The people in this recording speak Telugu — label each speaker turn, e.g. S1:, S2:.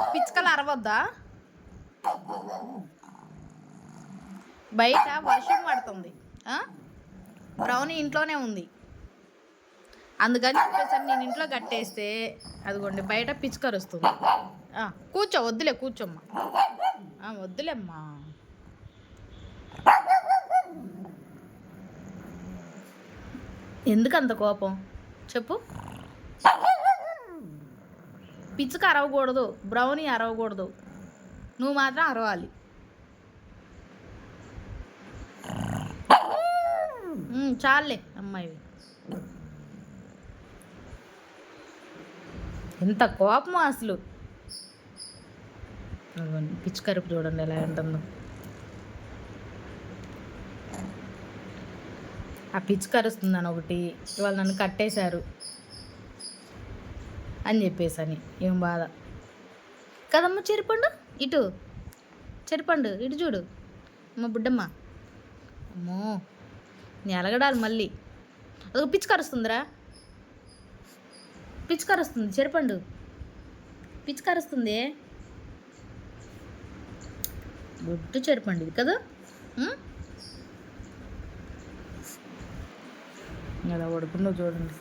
S1: పిచ్చుకలు అరవద్దా? బయట వర్షం పడుతుంది. ఆ? ఇంట్లోనే ఉంది. అందుకని చెప్పేసరి నేను ఇంట్లో కట్టేస్తే అదిగోండి బయట పిచ్చుకరు వస్తుంది. కూర్చో వద్దులే కూర్చోమ్మా. వద్దులేమ్మా. ఎందుకు అంత కోపం? చెప్పు. పిచ్చుక అరవకూడదు బ్రౌనీ అరవకూడదు. నువ్వు మాత్రం అరవాలి. చాలే అమ్మాయి ఎంత కోపం అసలు. అదిగోండి, చూడండి ఎలా ఉంటుందో. ఆ పిచ్చి కరుస్తుందని ఒకటి ఇవాళ నన్ను కట్టేశారు. అని చెప్పేసి అని ఏం బాధ. కదమ్మ చెరిపండు? ఇటు. చెరిపండు. ఇటు చూడు. అమ్మ బుడ్డమ్మ. అమ్మో. నీ మళ్ళీ. అదొక పిచ్చి కరుస్తుందిరా చెరిపండు. పిచ్చి బొట్టు చెరిపండు ఇది కదా? ఉం? ఎలా పడుకుందో చూడండి.